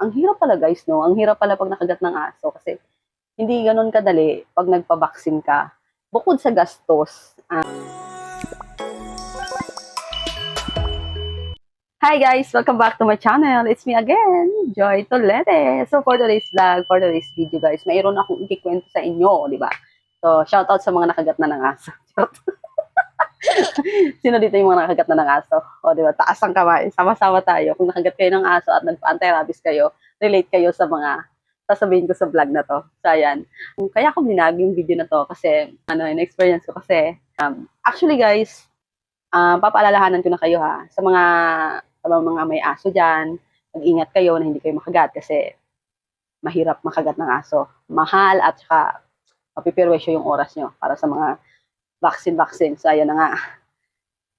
ang hirap pala guys, no? Ang hirap pala pag nakagat ng aso kasi hindi ganun kadali pag nagpabaksin ka. Bukod sa gastos. ah, Hi guys! Welcome back to my channel. It's me again, Joy Tolete. So for today's vlog, for today's video guys, mayroon akong ikikwento sa inyo, di ba? So shoutout sa mga nakagat na ng aso. Sino dito yung mga nakagat na ng aso? O di ba? Taas ang kamay. Sama-sama tayo. Kung nakagat kayo ng aso at nagpa-anti-rabies kayo, relate kayo sa mga sasabihin ko sa vlog na to. So, ayan. Kaya ako binag yung video na to kasi, ano, in-experience ko kasi, um, actually guys, um, papaalalahanan ko na kayo ha, sa mga, sa mga may aso dyan, mag-ingat kayo na hindi kayo makagat kasi mahirap makagat ng aso. Mahal at saka mapipirwesyo yung oras nyo para sa mga vaccine-vaccine. So, ayan na nga.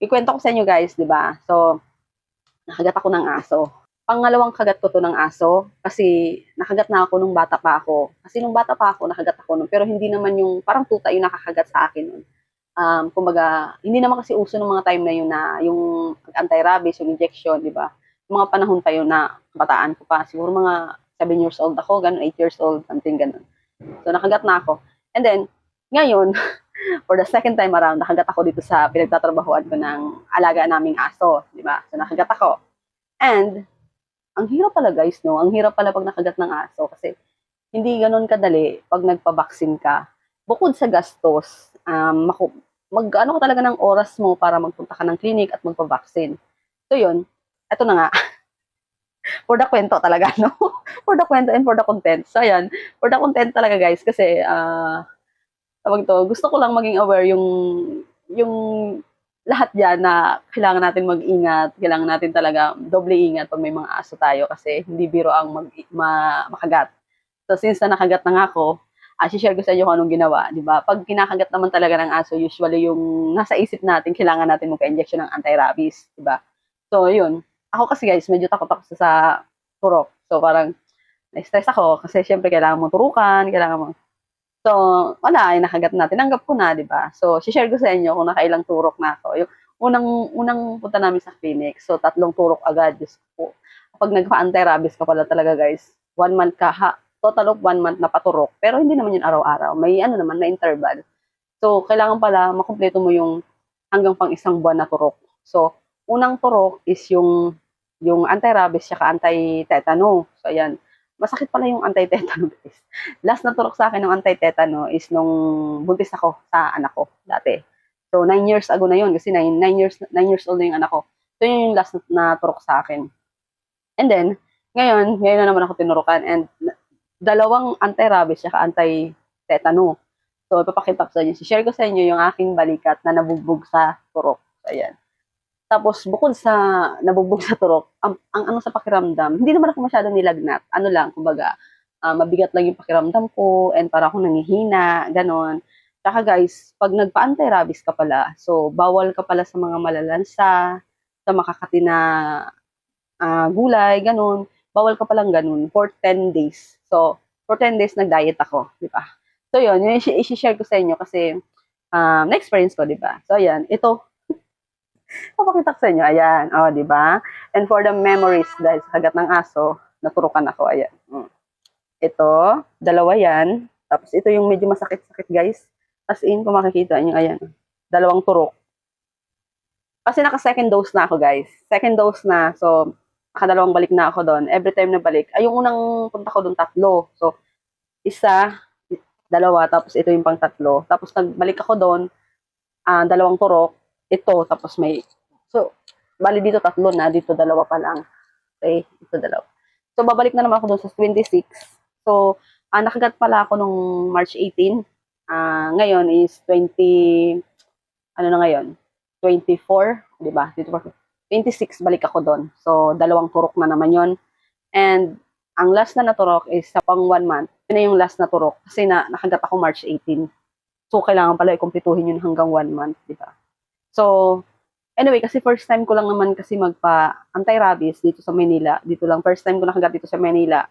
Ikwento ko sa inyo guys, di ba? So, nakagat ako ng aso pangalawang kagat ko to ng aso kasi nakagat na ako nung bata pa ako. Kasi nung bata pa ako, nakagat ako nun. Pero hindi naman yung, parang tuta yung nakakagat sa akin nun. Um, kumbaga, hindi naman kasi uso ng mga time na yun na yung anti-rabies, yung injection, di ba? Mga panahon pa yun na bataan ko pa. Siguro mga 7 years old ako, ganun, 8 years old, something ganun. So, nakagat na ako. And then, ngayon, for the second time around, nakagat ako dito sa pinagtatrabahuan ko ng alaga naming aso, di ba? So, nakagat ako. And, ang hirap pala guys, no? Ang hirap pala pag nakagat ng aso kasi hindi ganun kadali pag nagpabaksin ka. Bukod sa gastos, um, maku- mag ano ka talaga ng oras mo para magpunta ka ng clinic at magpabaksin. So yun, eto na nga. for the kwento talaga, no? for the kwento and for the content. So ayan, for the content talaga guys kasi ah tawag to, gusto ko lang maging aware yung yung lahat yan na kailangan natin mag-ingat, kailangan natin talaga doble ingat pag may mga aso tayo kasi hindi biro ang mag, ma, makagat. So since na nakagat na nga ako, uh, share ko sa inyo kung anong ginawa, di ba? Pag kinakagat naman talaga ng aso, usually yung nasa isip natin, kailangan natin magka-injection ng anti-rabies, di ba? So yun, ako kasi guys, medyo takot ako sa turok. So parang na-stress ako kasi syempre kailangan mo turukan, kailangan mo So, wala, ay nakagat na. Tinanggap ko na, di ba? So, share ko sa inyo kung nakailang turok na ako. Yung unang, unang punta namin sa clinic, so tatlong turok agad. Diyos ko. Kapag nagpa-anti-rabies ka pala talaga, guys, one month ka, ha, total of one month na paturok. Pero hindi naman yun araw-araw. May ano naman, na interval. So, kailangan pala makumpleto mo yung hanggang pang isang buwan na turok. So, unang turok is yung yung anti-rabies saka anti-tetano. So, ayan masakit pala yung anti-tetano guys. Last na turok sa akin ng anti-tetano is nung buntis ako sa anak ko dati. So, 9 years ago na yun kasi 9, 9 years, 9 years old na yung anak ko. So, yun yung last na turok sa akin. And then, ngayon, ngayon na naman ako tinurukan and dalawang anti-rabies at anti-tetano. So, ipapakita ko sa inyo. Share ko sa inyo yung aking balikat na nabugbog sa turok. So, ayan. Tapos, bukod sa nabugbog sa turok, ang, ang ano sa pakiramdam, hindi naman ako masyadong nilagnat. Ano lang, kumbaga, uh, mabigat lang yung pakiramdam ko, and para akong nangihina, ganon. Tsaka guys, pag nagpa-anti-rabies ka pala, so bawal ka pala sa mga malalansa, sa makakati na uh, gulay, ganon. Bawal ka palang ganon for 10 days. So, for 10 days nag-diet ako, di ba? So, yun, yun i-share ko sa inyo kasi um, na-experience ko, di ba? So, ayan, ito, Papakita ko sa inyo. Ayan. O, oh, di ba? And for the memories, dahil sa kagat ng aso, naturukan ako. Ayan. Mm. Ito, dalawa yan. Tapos ito yung medyo masakit-sakit, guys. As in, kung makikita nyo, ayan. Dalawang turok. Kasi naka-second dose na ako, guys. Second dose na. So, nakadalawang balik na ako doon. Every time na balik. Ay, yung unang punta ko doon, tatlo. So, isa, dalawa, tapos ito yung pang tatlo. Tapos nagbalik ako doon, uh, dalawang turok ito, tapos may, so, bali dito tatlo na, dito dalawa pa lang. Okay, ito dalawa. So, babalik na naman ako doon sa 26. So, uh, nakagat pala ako nung March 18. Uh, ah, ngayon is 20, ano na ngayon? 24, di ba? 26, balik ako doon. So, dalawang turok na naman yon And, ang last na naturok is sa pang one month. Yun na yung last na turok. Kasi na, nakagat ako March 18. So, kailangan pala ikumpletuhin yun hanggang one month, di ba? So, anyway, kasi first time ko lang naman kasi magpa anti-rabies dito sa Manila. Dito lang, first time ko nakagat dito sa Manila.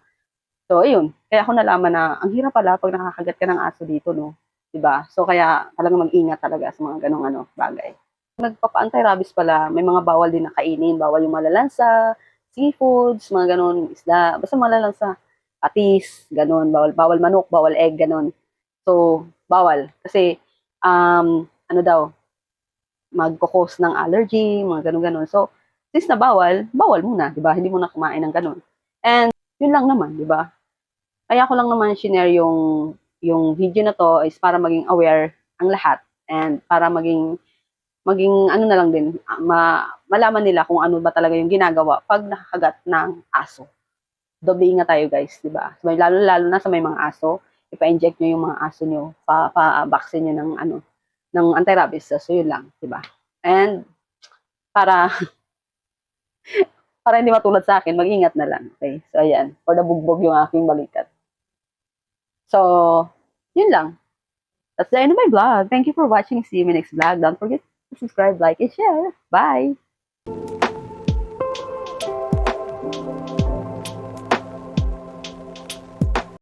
So, ayun. Kaya ako nalaman na ang hirap pala pag nakakagat ka ng aso dito, no? 'Di ba? So, kaya talagang mag-ingat talaga sa mga ganong ano, bagay. Nagpapa-anti-rabies pala, may mga bawal din na kainin. Bawal yung malalansa, seafoods, mga ganun, isda, basta malalang sa patis, ganun, bawal, bawal manok, bawal egg, ganun. So, bawal. Kasi, um, ano daw, magkukos ng allergy, mga ganun-ganun. So, since na bawal, muna, di ba? Hindi mo na kumain ng ganun. And, yun lang naman, di ba? Kaya ko lang naman share yung, yung video na to is para maging aware ang lahat and para maging maging ano na lang din, ma, malaman nila kung ano ba talaga yung ginagawa pag nakakagat ng aso. Doble ingat tayo guys, di ba? Lalo, lalo na sa may mga aso, ipa-inject nyo yung mga aso nyo, pa, pa-vaccine nyo ng ano, ng anti-rabies. So, yun lang, di ba? And, para, para hindi matulad sa akin, mag-ingat na lang. Okay? So, ayan. For the bugbog yung aking balikat. So, yun lang. That's the end of my vlog. Thank you for watching. See you in my next vlog. Don't forget to subscribe, like, and share. Bye!